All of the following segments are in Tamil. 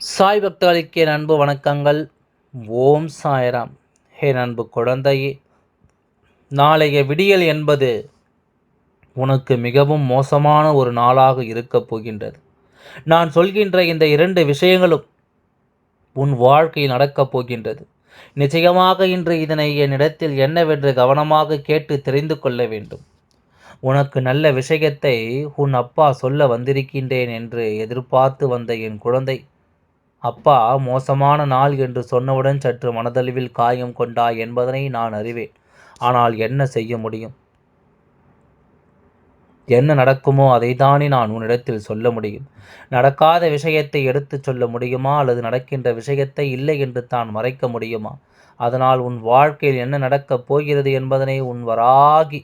சாய் பக்தர்களுக்கு என் அன்பு வணக்கங்கள். ஓம் சாய்ராம். ஹே அன்பு குழந்தையே நாளைய விடியல் என்பது உனக்கு மிகவும் மோசமான ஒரு நாளாக இருக்கப் போகின்றது. நான் சொல்கின்ற இந்த இரண்டு விஷயங்களும் உன் வாழ்க்கையில் நடக்கப் போகின்றது. நிச்சயமாக இன்று இதனை என்னிடத்தில் என்னவென்று கவனமாக கேட்டு தெரிந்து கொள்ள வேண்டும். உனக்கு நல்ல விஷயத்தை உன் அப்பா சொல்ல வந்திருக்கின்றேன் என்று எதிர்பார்த்து வந்த என் குழந்தை அப்பா மோசமான நாள் என்று சொன்னவுடன் சற்று மனதளவில் காயம் கொண்டாய் என்பதனை நான் அறிவேன். ஆனால் என்ன செய்ய முடியும்? என்ன நடக்குமோ அதைத்தானே நான் உன்னிடத்தில் சொல்ல முடியும். நடக்காத விஷயத்தை எடுத்துச் சொல்ல முடியுமா? அல்லது நடக்கின்ற விஷயத்தை இல்லை என்று தான் மறைக்க முடியுமா? அதனால் உன் வாழ்க்கையில் என்ன நடக்கப் போகிறது என்பதனை உன் வராகி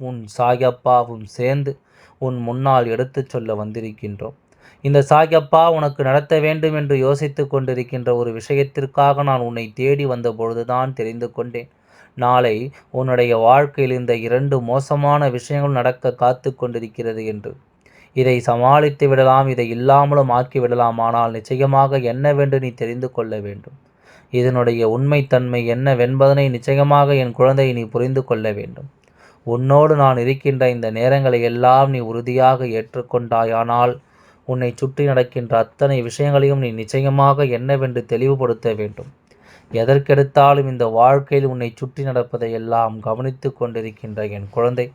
உன் சாயப்பாவும் சேர்ந்து உன் முன்னால் எடுத்துச் சொல்ல வந்திருக்கின்றோம். இந்த சாயப்பா உனக்கு நடத்த வேண்டும் என்று யோசித்து கொண்டிருக்கின்ற ஒரு விஷயத்திற்காக நான் உன்னை தேடி வந்த பொழுதுதான் தெரிந்து கொண்டேன். நாளை உன்னுடைய வாழ்க்கையில் இந்த இரண்டு மோசமான விஷயங்கள் நடக்க காத்து கொண்டிருக்கிறது என்று. இதை சமாளித்து விடலாம் இதை இல்லாமலும் ஆக்கிவிடலாம் ஆனால் நிச்சயமாக என்னவென்று நீ தெரிந்து கொள்ள வேண்டும். இதனுடைய உண்மைத்தன்மை என்னவென்பதனை நிச்சயமாக என் குழந்தையை நீ புரிந்து கொள்ள வேண்டும். உன்னோடு நான் இருக்கின்ற இந்த நேரங்களை எல்லாம் நீ உறுதியாக ஏற்றுக்கொண்டாயானால் உன்னை சுற்றி நடக்கின்ற அத்தனை விஷயங்களையும் நீ நிச்சயமாக என்னவென்று தெளிவுபடுத்த வேண்டும். எதற்கெடுத்தாலும் இந்த வாழ்க்கையில் உன்னை சுற்றி நடப்பதை எல்லாம் கவனித்து கொண்டிருக்கின்ற என் குழந்தை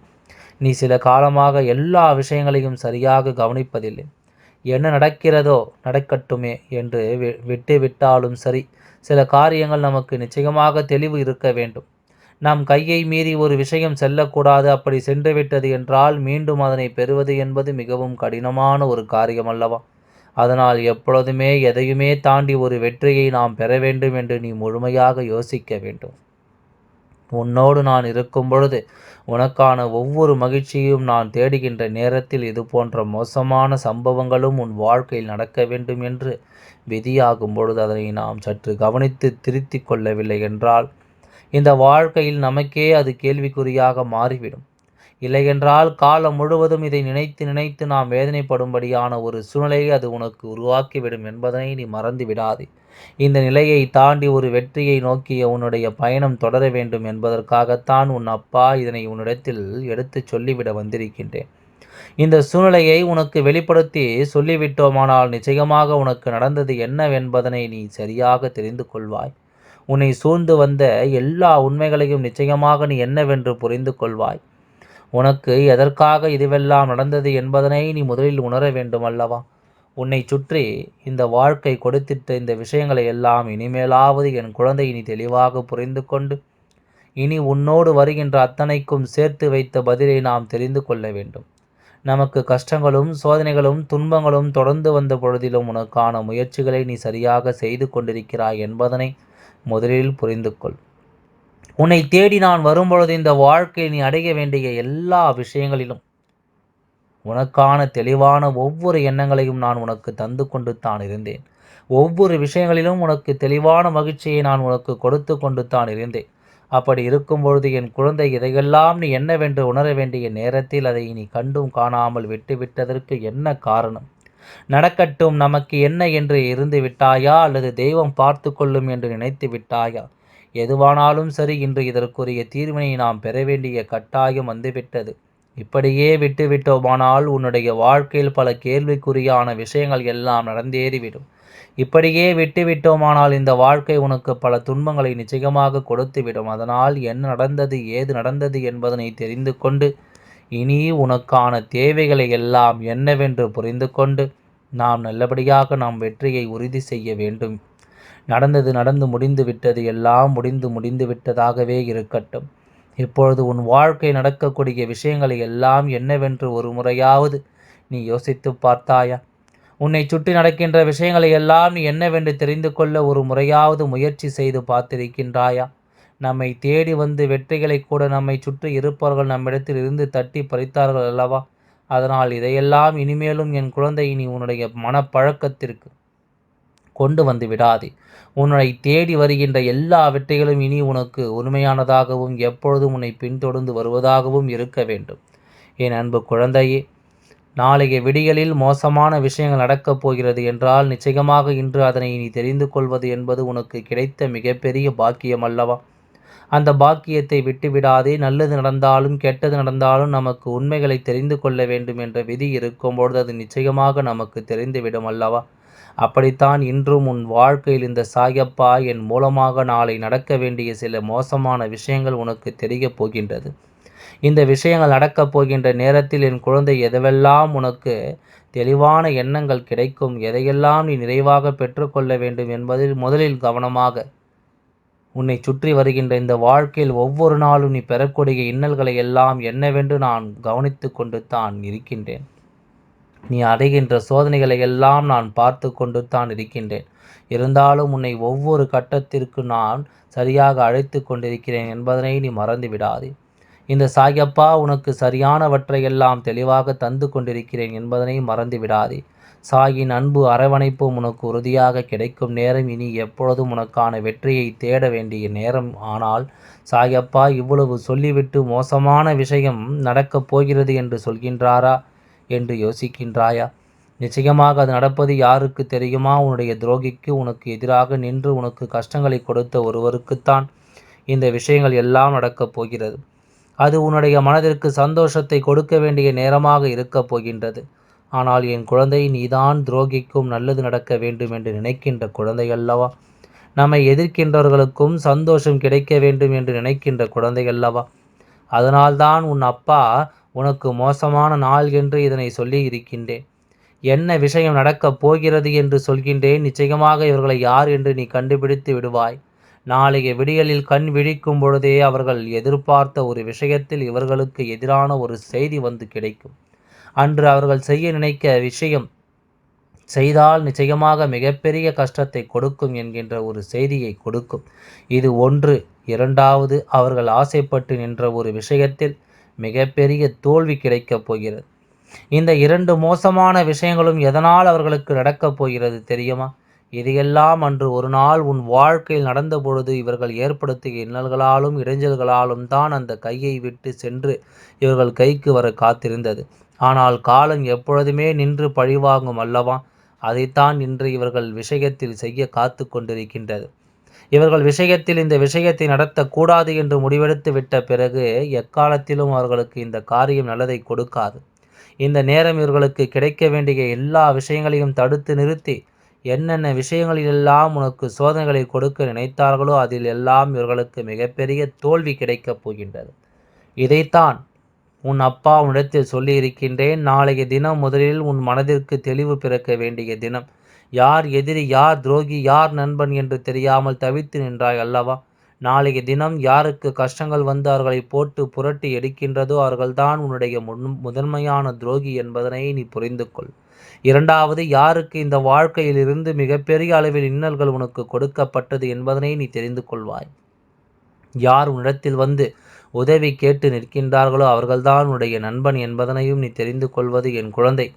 நீ சில காலமாக எல்லா விஷயங்களையும் சரியாக கவனிப்பதில்லை. என்ன நடக்கிறதோ நடக்கட்டுமே என்று விட்டு விட்டாலும் சரி சில காரியங்கள் நமக்கு நிச்சயமாக தெளிவு இருக்க வேண்டும். நாம் கையை மீறி ஒரு விஷயம் செல்லக்கூடாது அப்படி சென்றுவிட்டது என்றால் மீண்டும் அதனை பெறுவது என்பது மிகவும் கடினமான ஒரு காரியம் அல்லவா அதனால் எப்பொழுதுமே எதையுமே தாண்டி ஒரு வெற்றியை நாம் பெற வேண்டும் என்று நீ முழுமையாக யோசிக்க வேண்டும். உன்னோடு நான் இருக்கும் பொழுது உனக்கான ஒவ்வொரு மகிழ்ச்சியும் நான் தேடுகின்ற நேரத்தில் இது போன்ற மோசமான சம்பவங்களும் உன் வாழ்க்கையில் நடக்க வேண்டும் என்று விதியாகும் பொழுது அதனை நாம் சற்று கவனித்து திருத்திக் கொள்ளவில்லை என்றால் இந்த வாழ்க்கையில் நமக்கே அது கேள்விக்குறியாக மாறிவிடும். இல்லையென்றால் காலம் முழுவதும் இதை நினைத்து நினைத்து நாம் வேதனைப்படும்படியான ஒரு சூழ்நிலையை அது உனக்கு உருவாக்கிவிடும் என்பதனை நீ மறந்து விடாதே. இந்த நிலையை தாண்டி ஒரு வெற்றியை நோக்கிய உன்னுடைய பயணம் தொடர வேண்டும் என்பதற்காகத்தான் உன் அப்பா இதனை உன்னிடத்தில் எடுத்து சொல்லிவிட வந்திருக்கின்றேன். இந்த சூழ்நிலையை உனக்கு வெளிப்படுத்தி சொல்லிவிட்டோமானால் நிச்சயமாக உனக்கு நடந்தது என்னவென்பதனை நீ சரியாக தெரிந்து கொள்வாய். உன்னை சூழ்ந்து வந்த எல்லா உண்மைகளையும் நிச்சயமாக நீ என்னவென்று புரிந்து கொள்வாய். உனக்கு எதற்காக இதுவெல்லாம் நடந்தது என்பதனை நீ முதலில் உணர வேண்டும் அல்லவா உன்னை சுற்றி இந்த வாழ்க்கை கொடுத்திட்ட இந்த விஷயங்களை எல்லாம் இனிமேலாவது என் குழந்தை நீ தெளிவாக புரிந்து கொண்டு இனி உன்னோடு வருகின்ற அத்தனைக்கும் சேர்த்து வைத்த பதிலை நாம் தெரிந்து கொள்ள வேண்டும். நமக்கு கஷ்டங்களும் சோதனைகளும் துன்பங்களும் தொடர்ந்து வந்த பொழுதிலும் உனக்கான முயற்சிகளை நீ சரியாக செய்து கொண்டிருக்கிறாய் என்பதனை முதலில் புரிந்து கொள் உன்னை தேடி நான் வரும்பொழுது இந்த வாழ்க்கையில் நீ அடைய வேண்டிய எல்லா விஷயங்களிலும் உனக்கான தெளிவான ஒவ்வொரு எண்ணங்களையும் நான் உனக்கு தந்து கொண்டு தான் இருந்தேன். ஒவ்வொரு விஷயங்களிலும் உனக்கு தெளிவான மகிழ்ச்சியை நான் உனக்கு கொடுத்து கொண்டு தான் இருந்தேன். அப்படி இருக்கும் பொழுது என் குழந்தை இதையெல்லாம் நீ என்னவென்று உணர வேண்டிய நேரத்தில் அதை நீ கண்டும் காணாமல் விட்டுவிட்டதற்கு என்ன காரணம்? நடக்கட்டும் நமக்கு என்ன என்று இருந்து விட்டாயா? அல்லது தெய்வம் பார்த்து கொள்ளும் என்று நினைத்து விட்டாயா? எதுவானாலும் சரி இன்று இதற்குரிய தீர்வினை நாம் பெற வேண்டிய கட்டாயம் வந்துவிட்டது. இப்படியே விட்டுவிட்டோமானால் உன்னுடைய வாழ்க்கையில் பல கேள்விக்குரியான விஷயங்கள் எல்லாம் நடந்தேறிவிடும். இப்படியே விட்டுவிட்டோமானால் இந்த வாழ்க்கை உனக்கு பல துன்பங்களை நிச்சயமாக கொடுத்துவிடும். அதனால் என்ன நடந்தது ஏது நடந்தது என்பதனை தெரிந்து கொண்டு இனி உனக்கான தேவைகளை எல்லாம் என்னவென்று புரிந்து கொண்டு நாம் நல்லபடியாக நாம் வெற்றியை உறுதி செய்ய வேண்டும். நடந்தது நடந்து முடிந்து விட்டது எல்லாம் முடிந்து முடிந்து விட்டதாகவே இருக்கட்டும். இப்பொழுது உன் வாழ்க்கை நடக்கக்கூடிய விஷயங்களை எல்லாம் என்னவென்று ஒரு முறையாவது நீ யோசித்து பார்த்தாயா? உன்னை சுற்றி நடக்கின்ற விஷயங்களை எல்லாம் நீ என்னவென்று தெரிந்து கொள்ள ஒரு முறையாவது முயற்சி செய்து பார்த்திருக்கின்றாயா? நம்மை தேடி வந்து வெற்றிகளை கூட நம்மை சுற்றி இருப்பவர்கள் நம்மிடத்தில் இருந்து தட்டி பறித்தார்கள் அல்லவா? அதனால் இதையெல்லாம் இனிமேலும் என் குழந்தை நீ உன்னுடைய மனப்பழக்கத்திற்கு கொண்டு வந்து விடாதே. உன்னை தேடி வருகின்ற எல்லா வெற்றிகளும் இனி உனக்கு உண்மையானதாகவும் எப்பொழுதும் உன்னை பின்தொடர்ந்து வருவதாகவும் இருக்க வேண்டும். என் அன்பு குழந்தையே நாளைய விடிகளில் மோசமான விஷயங்கள் நடக்கப் போகிறது என்றால் நிச்சயமாக இன்று அதனை நீ தெரிந்து கொள்வது என்பது உனக்கு கிடைத்த மிகப்பெரிய பாக்கியம் அல்லவா? அந்த பாக்கியத்தை விட்டுவிடாதே நல்லது நடந்தாலும் கெட்டது நடந்தாலும் நமக்கு உண்மைகளை தெரிந்து கொள்ள வேண்டும் என்ற விதி இருக்கும்பொழுது அது நிச்சயமாக நமக்கு தெரிந்துவிடும் அல்லவா? அப்படித்தான் இன்றும் உன் வாழ்க்கையில் இந்த சாயப்பா என் மூலமாக நாளை நடக்க வேண்டிய சில மோசமான விஷயங்கள் உனக்கு தெரியப் போகின்றது. இந்த விஷயங்கள் நடக்கப் போகின்ற நேரத்தில் என் குழந்தை எதுவெல்லாம் உனக்கு தெளிவான எண்ணங்கள் கிடைக்கும் எதையெல்லாம் நீ நிறைவாக பெற்றுக்கொள்ள வேண்டும் என்பதில் முதலில் கவனமாக உன்னை சுற்றி வருகின்ற இந்த வாழ்க்கையில் ஒவ்வொரு நாளும் நீ பெறக்கூடிய இன்னல்களை எல்லாம் என்னவென்று நான் கவனித்து கொண்டு தான் இருக்கின்றேன். நீ அடைகின்ற சோதனைகளை எல்லாம் நான் பார்த்து கொண்டு தான் இருக்கின்றேன். இருந்தாலும் உன்னை ஒவ்வொரு கட்டத்திற்கு நான் சரியாக அழைத்து கொண்டிருக்கிறேன் என்பதனை நீ மறந்து விடாதே. இந்த சாயப்பா உனக்கு சரியானவற்றையெல்லாம் தெளிவாக தந்து கொண்டிருக்கிறேன் என்பதனை மறந்து விடாதே. சாயின் அன்பு அரவணைப்பு உனக்கு உறுதியாக கிடைக்கும் நேரம் இனி எப்பொழுதும் உனக்கான வெற்றியை தேட வேண்டிய நேரம் ஆனால் சாயப்பா இவ்வளவு சொல்லிவிட்டு மோசமான விஷயம் நடக்கப் போகிறது என்று சொல்கின்றாரா என்று யோசிக்கின்றாயா? நிச்சயமாக அது நடப்பது யாருக்கு தெரியுமா? உன்னுடைய துரோகிக்கு உனக்கு எதிராக நின்று உனக்கு கஷ்டங்களை கொடுத்த ஒருவருக்குத்தான் இந்த விஷயங்கள் எல்லாம் நடக்கப் போகிறது. அது உன்னுடைய மனதிற்கு சந்தோஷத்தை கொடுக்க வேண்டிய நேரமாக இருக்கப் போகின்றது. ஆனால் என் குழந்தை நீதான் துரோகிக்கும் நல்லது நடக்க வேண்டும் என்று நினைக்கின்ற குழந்தை அல்லவா நம்மை எதிர்க்கின்றவர்களுக்கும் சந்தோஷம் கிடைக்க வேண்டும் என்று நினைக்கின்ற குழந்தை அல்லவா அதனால்தான் உன் அப்பா உனக்கு மோசமான நாள் என்று இதனை சொல்லி இருக்கின்றேன். என்ன விஷயம் நடக்கப் போகிறது என்று சொல்கின்றேன். நிச்சயமாக இவர்களை யார் என்று நீ கண்டுபிடித்து விடுவாய். நாளைய விடியலில் கண் விழிக்கும் பொழுதே அவர்கள் எதிர்பார்த்த ஒரு விஷயத்தில் இவர்களுக்கு எதிரான ஒரு செய்தி வந்து கிடைக்கும். அன்று அவர்கள் செய்ய நினைக்க விஷயம் செய்தால் நிச்சயமாக மிகப்பெரிய கஷ்டத்தை கொடுக்கும் என்கின்ற ஒரு செய்தியை கொடுக்கும். இது ஒன்று. இரண்டாவது அவர்கள் ஆசைப்பட்டு நின்ற ஒரு விஷயத்தில் மிகப்பெரிய தோல்வி கிடைக்கப் போகிறது. இந்த இரண்டு மோசமான விஷயங்களும் எதனால் அவர்களுக்கு நடக்கப் போகிறது தெரியுமா? இதையெல்லாம் அன்று ஒரு நாள் உன் வாழ்க்கையில் நடந்த பொழுது இவர்கள் ஏற்படுத்திய இன்னல்களாலும் இடைஞ்சல்களாலும் தான் அந்த கையை விட்டு சென்று இவர்கள் கைக்கு வர காத்திருந்தது. ஆனால் காலம் எப்பொழுதுமே நின்று பழிவாங்கும் அல்லவா? அதைத்தான் இன்று இவர்கள் விஷயத்தில் செய்ய காத்து கொண்டிருக்கின்றது. இவர்கள் விஷயத்தில் இந்த விஷயத்தை நடத்தக்கூடாது என்று முடிவெடுத்து விட்ட பிறகு எக்காலத்திலும் அவர்களுக்கு இந்த காரியம் நல்லதை கொடுக்காது. இந்த நேரம் இவர்களுக்கு கிடைக்க வேண்டிய எல்லா விஷயங்களையும் தடுத்து நிறுத்தி என்னென்ன விஷயங்களிலெல்லாம் உனக்கு சோதனைகளை கொடுக்க நினைத்தார்களோ அதில் எல்லாம் இவர்களுக்கு மிகப்பெரிய தோல்வி கிடைக்கப் போகின்றது. இதைத்தான் உன் அப்பா உன்னிடத்தில் சொல்லியிருக்கின்றேன். நாளைய தினம் முதலில் உன் மனதிற்கு தெளிவு பிறக்க வேண்டிய தினம். யார் எதிரி யார் துரோகி யார் நண்பன் என்று தெரியாமல் தவித்து நின்றாய் அல்லவா? நாளைய தினம் யாருக்கு கஷ்டங்கள் வந்து அவர்களை போட்டு புரட்டி எடுக்கின்றதோ அவர்கள்தான் உன்னுடைய முன் முதன்மையான துரோகி என்பதனை நீ புரிந்து கொள் இரண்டாவது யாருக்கு இந்த வாழ்க்கையிலிருந்து மிகப்பெரிய அளவில் இன்னல்கள் உனக்கு கொடுக்கப்பட்டது என்பதனை நீ தெரிந்து கொள்வாய் யார் உன்னிடத்தில் வந்து உதவி கேட்டு நிற்கின்றார்களோ அவர்கள்தான் உன்னுடைய நண்பன் என்பதனையும் நீ தெரிந்து கொள்வது என் குழந்தை.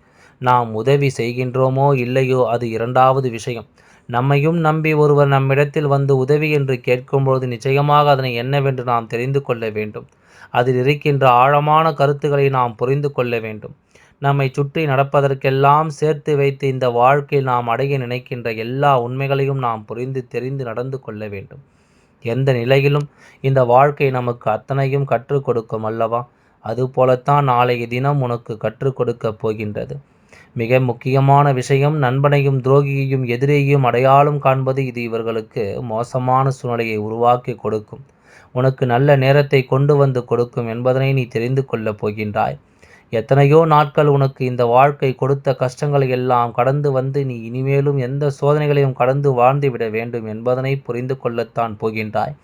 நாம் உதவி செய்கின்றோமோ இல்லையோ அது இரண்டாவது விஷயம். நம்மையும் நம்பி ஒருவர் நம்மிடத்தில் வந்து உதவி என்று கேட்கும்பொழுது நிச்சயமாக அதனை என்னவென்று நாம் தெரிந்து கொள்ள வேண்டும். அதில் இருக்கின்ற ஆழமான கருத்துக்களை நாம் புரிந்து கொள்ள வேண்டும். நம்மை சுற்றி நடப்பதற்கெல்லாம் சேர்த்து வைத்து இந்த வாழ்க்கையில் நாம் அடைய நினைக்கின்ற எல்லா உண்மைகளையும் நாம் புரிந்து தெரிந்து நடந்து கொள்ள வேண்டும். எந்த நிலையிலும் இந்த வாழ்க்கை நமக்கு அத்தனையும் கற்றுக் கொடுக்கும் அல்லவா? அதுபோலத்தான் நாளைய தினம் உனக்கு கற்றுக் கொடுக்கப் போகின்றது. மிக முக்கியமான விஷயம் நண்பனையும் துரோகியையும் எதிரியையும் அடையாளம் காண்பது. இது இவர்களுக்கு மோசமான சூழ்நிலையை உருவாக்கி கொடுக்கும். உனக்கு நல்ல நேரத்தை கொண்டு வந்து கொடுக்கும் என்பதனை நீ தெரிந்து கொள்ளப் போகின்றாய். எத்தனையோ நாட்கள் உனக்கு இந்த வாழ்க்கை கொடுத்த கஷ்டங்களை எல்லாம் கடந்து வந்து நீ இனிமேலும் எந்த சோதனைகளையும் கடந்து வாழ்ந்துவிட வேண்டும் என்பதனை புரிந்து கொள்ளத்தான் போகின்றாய்.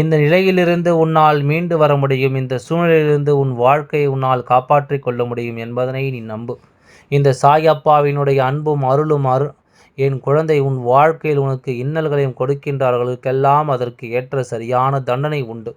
இந்த நிலையிலிருந்து உன்னால் மீண்டு வர முடியும் இந்த சூழ்நிலையிலிருந்து உன் வாழ்க்கையை உன்னால் காப்பாற்றிக் கொள்ள முடியும் என்பதனை நீ நம்பு. இந்த சாயப்பாவினுடைய அன்பும் அருளும் அரு என் குழந்தை உன் வாழ்க்கையில் உனக்கு இன்னல்களையும் கொடுக்கின்றார்களுக்கெல்லாம் அதற்கு ஏற்ற சரியான தண்டனை உண்டு.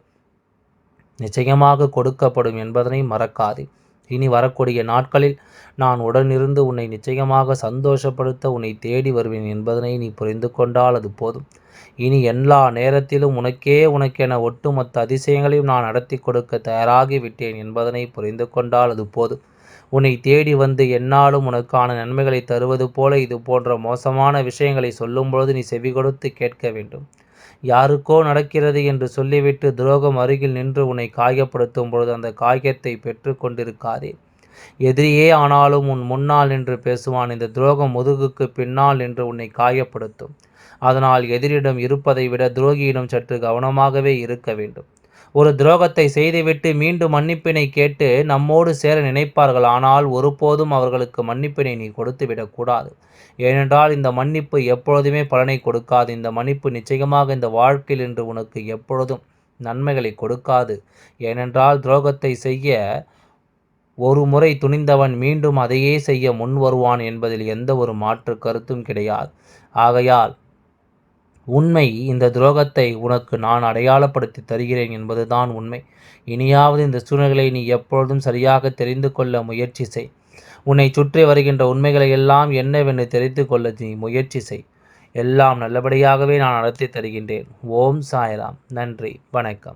நிச்சயமாக கொடுக்கப்படும் என்பதனை மறக்காதே. இனி வரக்கூடிய நாட்களில் நான் உடனிருந்து உன்னை நிச்சயமாக சந்தோஷப்படுத்த உன்னை தேடி வருவேன் என்பதனை நீ புரிந்து கொண்டால் அது போதும். இனி எல்லா நேரத்திலும் உனக்கே உனக்கென ஒட்டுமொத்த அதிசயங்களையும் நான் நடத்தி கொடுக்க தயாராகிவிட்டேன் என்பதனை புரிந்து கொண்டால் அது போதும். உன்னை தேடி வந்து என்னாலும் உனக்கான நன்மைகளை தருவது போல இது போன்ற மோசமான விஷயங்களை சொல்லும்பொழுது நீ செவி கொடுத்து கேட்க வேண்டும். யாருக்கோ நடக்கிறது என்று சொல்லிவிட்டு துரோகம் அருகில் நின்று உன்னை காயப்படுத்தும் பொழுது அந்த காயத்தை பெற்று கொண்டிருக்காதே எதிரியே ஆனாலும் உன் முன்னால் நின்று பேசுவான். இந்த துரோகம் முதுகுக்கு பின்னால் நின்று உன்னை காயப்படுத்தும். அதனால் எதிரிடம் இருப்பதை விட துரோகியிடம் சற்று கவனமாகவே இருக்க வேண்டும். ஒரு துரோகத்தை செய்துவிட்டு மீண்டும் மன்னிப்பினை கேட்டு நம்மோடு சேர நினைப்பார்கள். ஆனால் ஒருபோதும் அவர்களுக்கு மன்னிப்பினை நீ கொடுத்துவிடக்கூடாது ஏனென்றால் இந்த மன்னிப்பு எப்பொழுதுமே பலனை கொடுக்காது. இந்த மன்னிப்பு நிச்சயமாக இந்த வாழ்க்கையில் என்று உனக்கு எப்பொழுதும் நன்மைகளை கொடுக்காது. ஏனென்றால் துரோகத்தை செய்ய ஒரு முறை துணிந்தவன் மீண்டும் அதையே செய்ய முன் வருவான் என்பதில் எந்த ஒரு மாற்று கருத்தும் கிடையாது. ஆகையால் உண்மை இந்த துரோகத்தை உனக்கு நான் அடையாளப்படுத்தி தருகிறேன் என்பதுதான் உண்மை. இனியாவது இந்த சூழ்நிலைகளை நீ எப்பொழுதும் சரியாக தெரிந்து கொள்ள முயற்சி செய். உன்னை சுற்றி வருகின்ற உண்மைகளை எல்லாம் என்னவென்று தெரிந்து கொள்ள நீ முயற்சி செய். எல்லாம் நல்லபடியாகவே நான் நடத்தி தருகின்றேன். ஓம் சாய்ராம். நன்றி. வணக்கம்.